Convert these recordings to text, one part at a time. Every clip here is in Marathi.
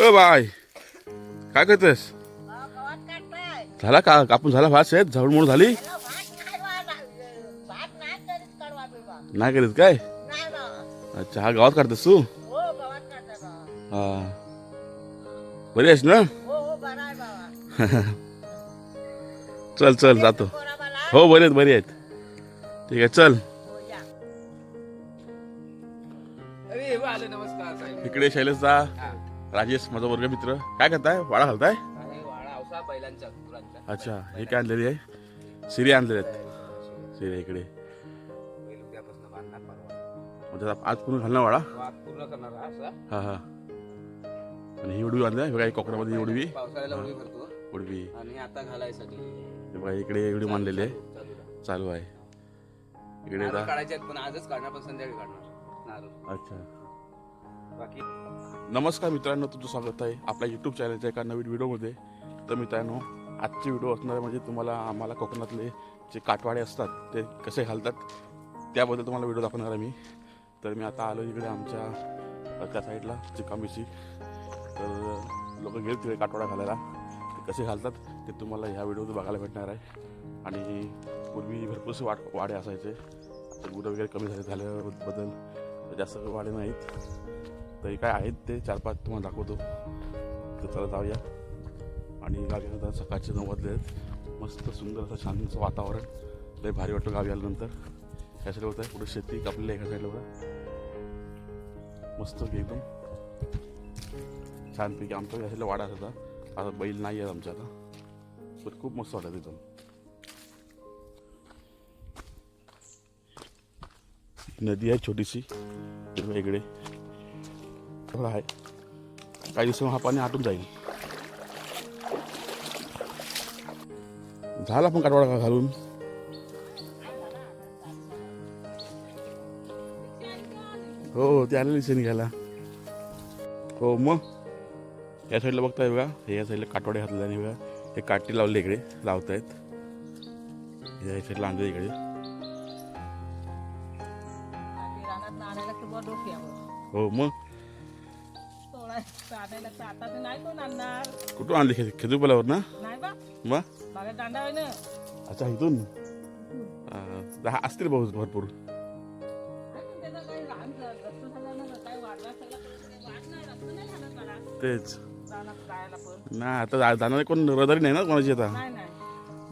अ बाय काय करतेस? झाला का? कापून झाला भात शेत? झाड म्हणून झाली? नाही करीत काय? अच्छा हा गावात काढतेस तू? हो. हा बरी आहेस ना? चल चल जातो. हो बरे आहेत बरी आहेत. ठीक आहे चल. इकडे शैलेशचा हा. राजेश माझा वर्ग मित्र. काय करताय? वाडा घालताय? अच्छा हे काय आणलेली आहे? सिरी आणलेले आहेत. सिरी इकडे. म्हणजे आज पूर्ण घालणार वाडा? हा हा हा. आणि ही उडवी आणली बघा ही कोकणामध्ये उडवी. उडवी आणि आता घालायसाठी हे बघा इकडे उडी मांडलेली आहे. चालू आहे. इकडे काढायचे आहेत पण आजच काढणार पण संध्याकाळी काढणार. अच्छा. बाकी नमस्कार मित्रांनो तुझं स्वागत आहे आपल्या यूट्यूब चॅनलच्या एका नवीन व्हिडिओमध्ये. तर मित्रांनो आजचे व्हिडिओ असणार आहे म्हणजे तुम्हाला आम्हाला कोकणातले जे काटवाडे असतात ते कसे घालतात त्याबद्दल तुम्हाला व्हिडिओ दाखवणार आहे मी. तर मी आता आलो इकडे आमच्या त्या साईडला चिकांबीची तर लोक गेले तिकडे काटवाडा घालायला. ते कसे घालतात ते तुम्हाला ह्या व्हिडिओमध्ये बघायला भेटणार आहे. आणि पूर्वी भरपूरसे वाट वाडे असायचे. आता गुरं वगैरे कमी झाले झाल्याबद्दल जास्त वाडे नाहीत. तरी काय आहेत ते चार पाच तुम्हाला दाखवतो. तर चला जाऊया. आणि गावी आता सकाळचे नऊ वाजले आहेत. मस्त सुंदर असं शांत वातावरण. लय भारी वाटतं गावी आल्यानंतर. ह्या साईडला होतं पुढे शेती कापलेली एका साईडला होतं मस्त एकदम. छानपैकी आमच्या ह्या साईडला वाडा होता आता बैल नाही आहेत आमच्या आता. पण खूप मस्त वाटत एकदम नदी आहे छोटीशी. वेगळे. इकडे थोडा आहे काही दिवसांनी हा पाणी आटून जाईल झाला पण काटवाडा घालून हो हो ते आलेली से निघायला हो मग या साईडला बघताय बघा हे या साईडला काटवाडे घातलेले आणि बघा हे काठी लावले इकडे लावतायत या साईडला आणले इकडे हो मग तोडायचं आणायला तर नाही कोण आणणार कुठून आणली खे खेदूपाल्यावर ना नाही बा मग बागा दांडा आहे ना अच्छा इथून? अं, दहा असतील पाऊस भरपूर. आणि काही लहान झाला ना वाढला वाढ नाही नाही मला तेच. पण ना आता जा- जाणारे कोण रहदारी नाही ना कोणाची आता? नाही नाही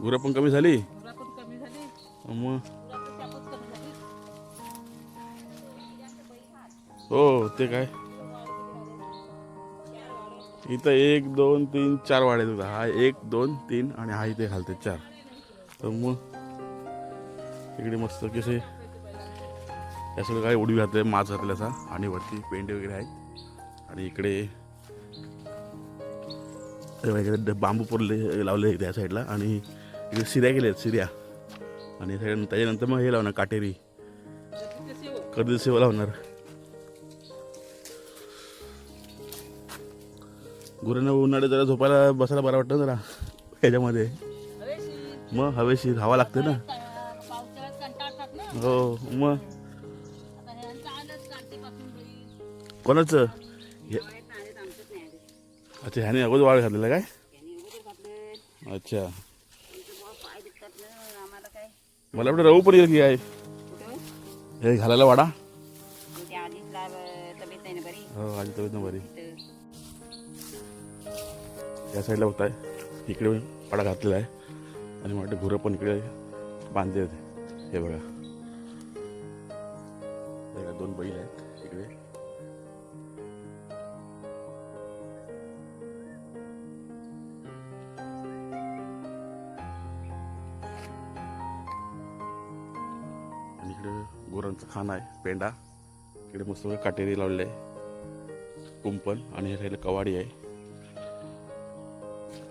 गुरं पण कमी झाली. पण कमी झाली मग? पण त्यापच कमी झाली हो ते काय? इथं एक दोन तीन चार वाडे आहेत बघा. हा एक दोन तीन आणि हा इथे घालते चार. तर मग इकडे मस्त कसे या सगळं काय उडी घातले मास घातल्याचा आणि वरती पेंडे वगैरे आहेत. आणि इकडे बांबू पुरले लावले त्या साईडला आणि इकडे सिऱ्या केल्या आहेत सिऱ्या. आणि साईड- त्याच्यानंतर मग हे लावणार काटेरी. कर्ज सेवा लावणार. गुरांना उन्हाळ्यात जरा झोपायला बसायला बरं वाटतं जरा शी मग हवेशीर हवा लागते ना. हो मग. कोणाचं? हे- नाही. अच्छा ह्याने अगोदर वाळ घातलेला काय. अच्छा. मला वाटतं रहू पण येईल की कुठं? हे घालायला वाडा. नाही हो आधी तब्येत ना बरी. या साईडला होत आहे. इकडे वाडा घातलेला आहे. आणि वाटतं गुरं पण इकडे बांधले आहेत हे बघा. दोन बैल आहेत इकडे. आणि इकडे गुरांचं खाण आहे पेंडा इकडे मस्त काटेरी लावलेलं आहे. कुंपण आणि हे साईडला कवाडी आहे.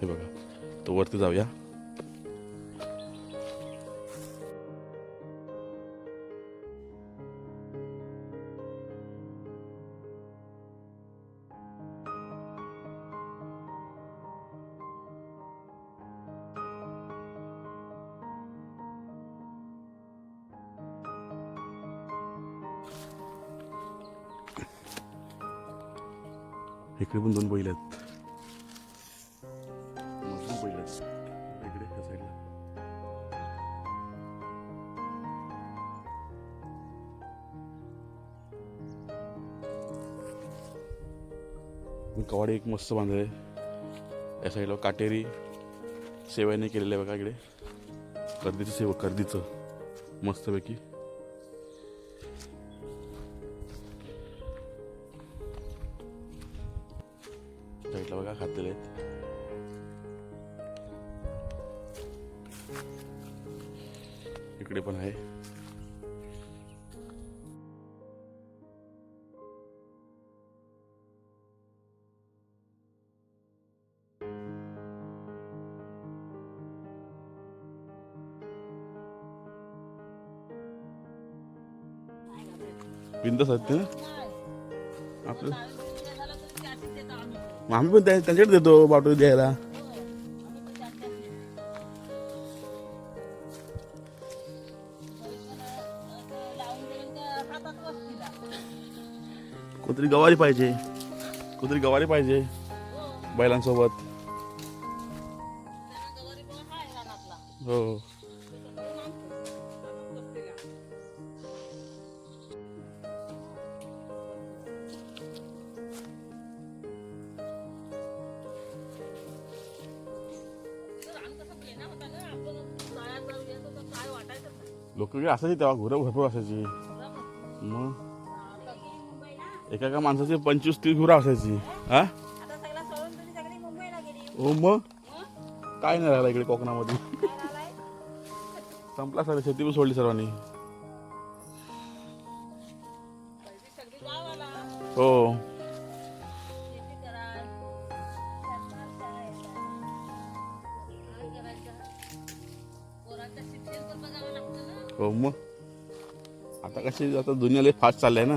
हे बघा. तर वरती जाऊया. इकडे पण दोन बैल आहेत. कवाडे एक मस्त बांधले या साईडला काटेरी सेवाने केलेलं आहे बघा इकडे. कर्दीचं सेवा कर्दीचं मस्तपैकी. साईडला बघा खातेले आहेत. इकडे पण आहे. बिंदास आहेत ना आपलं आम्ही पण त्यांच्याकडे देतो बाटू द्यायला. कोणतरी गवारी पाहिजे. कोणतरी गवारी पाहिजे. बैलांसोबत. वाटायचं लोक असायची तेव्हा घोरं भरपूर असायची. मग? एका एका माणसाची पंचवीस तीस घुरं असायची. हा? हो मग? काय नाही राहिलं इकडे कोकणामध्ये. संपला सर शेती पण सोडली सर्वांनी. हो. हो मग. आता कशी आता दुनिया लय फास्ट चाललंय ना.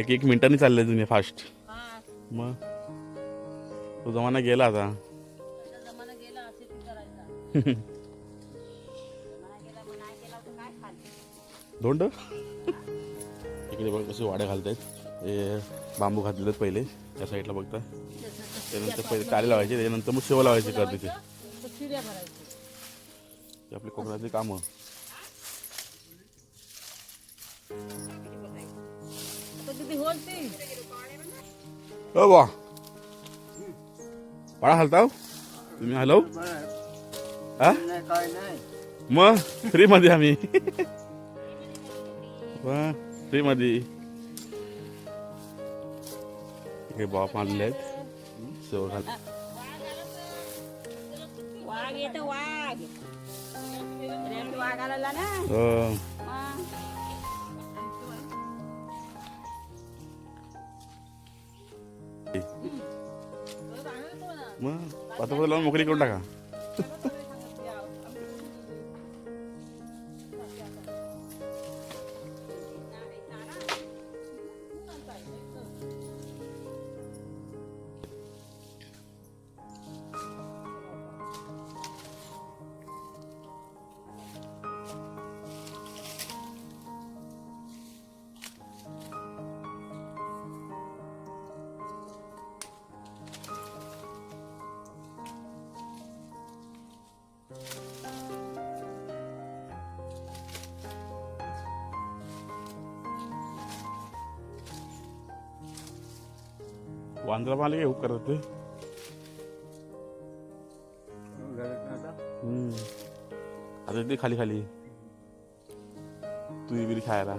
एक एक मिनिटांनी चाललंय दुनिया फास्ट मग? तो जमाना गेला आता. धोंड? इकडे बघ कसे वाड्या घालतायत. हे बांबू घातलेले आहेत पहिले त्या साईडला बघता त्यानंतर पहिले काळे लावायचे त्याच्यानंतर मग शेव लावायचे कर तिथे ते आपले कोकणातली कामं. हो बा पाळा हलताव? तुम्ही हलव? हा? मग फ्री मध्ये आम्ही. फ्री मध्ये इकडे बाप आणले आहेत वाघ येतो वाघ. वाघ ना? मग. मग लावून मोकळी करून टाका वांद्रा माले काय करत ते? आता ते खाली खाली. तुरी बिरी खायला.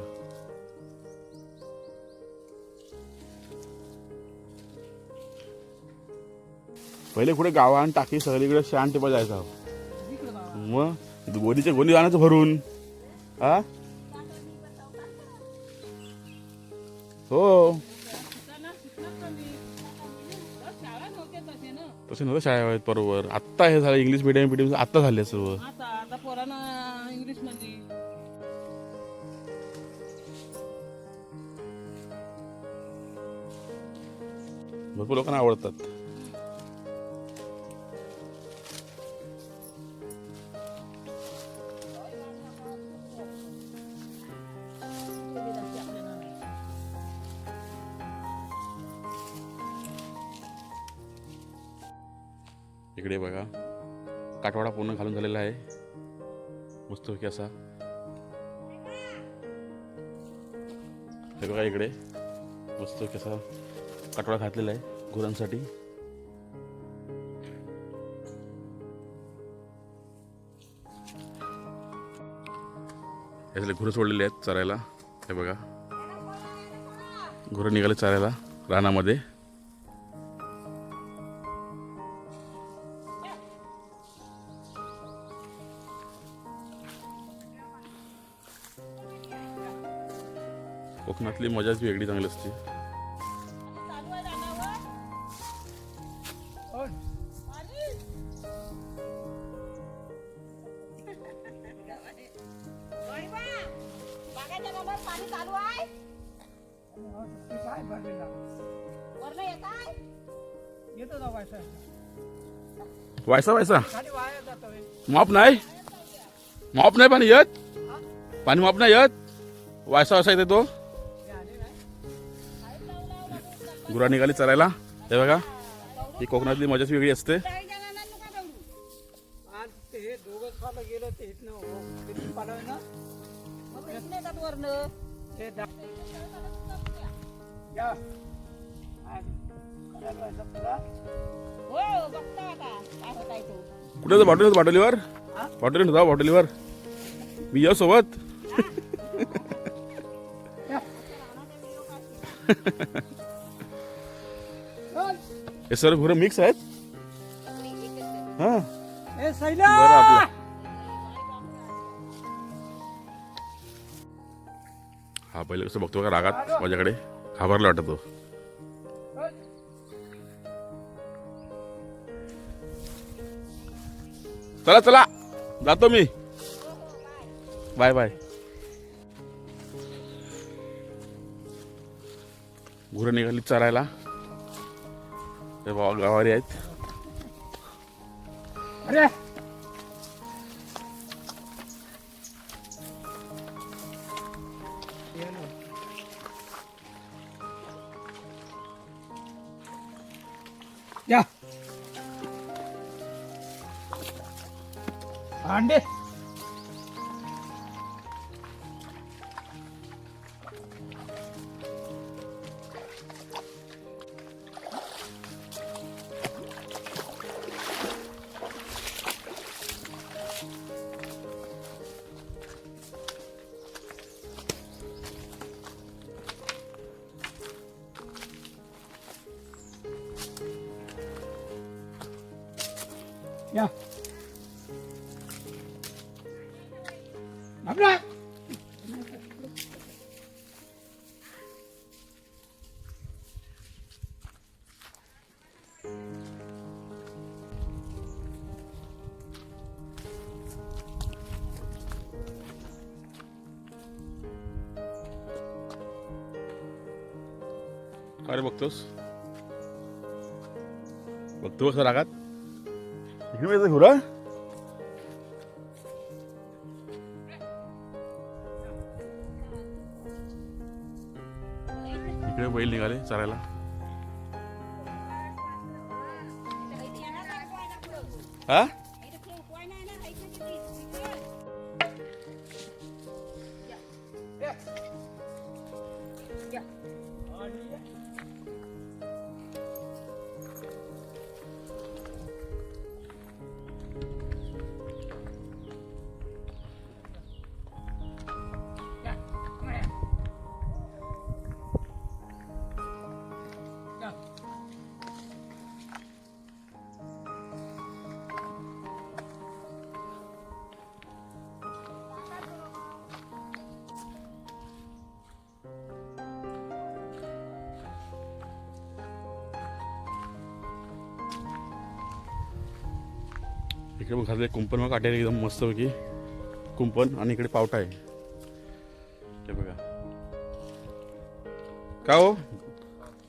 पहिले कुठे गावा टाकी सगळीकडे शांत टेपा जायचा. मग गोदीच्या गोदी आणायचं भरून. हा हो. तसे नव्हतं शाळा बरोबर. आत्ता हे झालं इंग्लिश मिडियम मिडियम आत्ता झाले सर्व. आता आता पोरांना इंग्लिशमध्ये. भरपूर लोकांना आवडतात. आहे बघा. काटवाडा पूर्ण घालून झालेला आहे. मस्तपैकी असा. हे बघा इकडे. मस्त कसा काटवाडा घातलेला आहे गुरांसाठी. याच्यातले गुरं सोडलेले आहेत चरायला. हे बघा. गुरं निघाले चरायला रानामध्ये. कोकणातली मजाच वेगळी चांगली असते. वायसा वायसा. माप नाही? माप नाही पाणी येत? पाणी माप नाही येत? वायसा वायसा येते तो. गुरा निघाली चरायला हे बघा ही कोकणातली मजाच वेगळी असते. हे हो, या. होत कुठे बॉटल बॉटलीवर बॉटल जा बॉटलीवर मी येऊ सोबत. हे सर गुरं मिक्स आहेत? हा! बरं आपलं. हा पहिले कसं बघतो का रागात माझ्याकडे. घाबरला वाटत तो. चल. चला. चला जातो मी. Bye bye. गुरं निघाली चरायला. Vaga var redd. Herre! Ja. Er den der? काय रे बघतोस बघतो कसं रागात इकडे येतं गुरा इकडे बैल निघाले चरायला हा इकडे मग घातले कुंपण मग काट्याने एकदम मस्तपैकी कुंपण आणि इकडे पावटा आहे. हे बघा. का हो?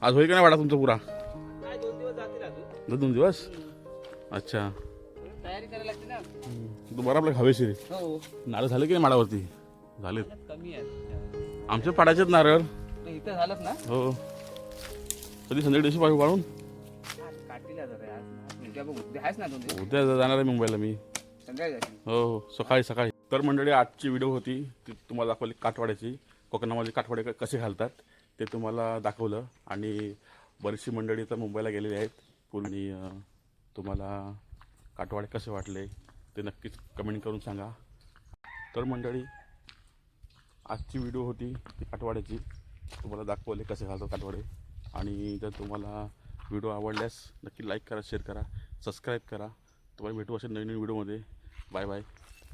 आज होईल का नाही वाडा तुमचा पुरा? दोन दिवस अच्छा तयारी करायला लागते ना तू बरं आपलं हवेशीर. हो. नारळ झाले की नाही माडावरती? कमी आहे आमच्या पाडाचेच नारळ. इथं झालं ना? हो. कधी संध्याकाळी दिवशी पाहिजे वाळून काटीला आज उद्या बघू. उद्या आहेस ना दोन दिवस? उद्या जाणार आहे मुंबईला मी. संध्याकाळी जाशील. हो हो. सकाळी सकाळी. तर मंडळी आजची व्हिडिओ होती ती तुम्हाला दाखवली काठवाड्याची. कोकणामध्ये काठवाडे क- कसे घालतात ते तुम्हाला दाखवलं. आणि बरीचशी मंडळी तर मुंबईला गेलेली आहेत. पूर्णी अं, तुम्हाला काठवाडे कसे वाटले ते नक्कीच कमेंट करून सांगा. तर मंडळी आजची व्हिडिओ होती ती काठवाड्याची. तुम्हाला दाखवले कसे घालतात काठवाडे. आणि जर तुम्हाला व्हिडिओ आवडल्यास नक्की लाईक करा शेअर करा. सबस्क्राईब करा. तुम्हाला भेटू अशा नवीन नवीन व्हिडिओमध्ये. Bye bye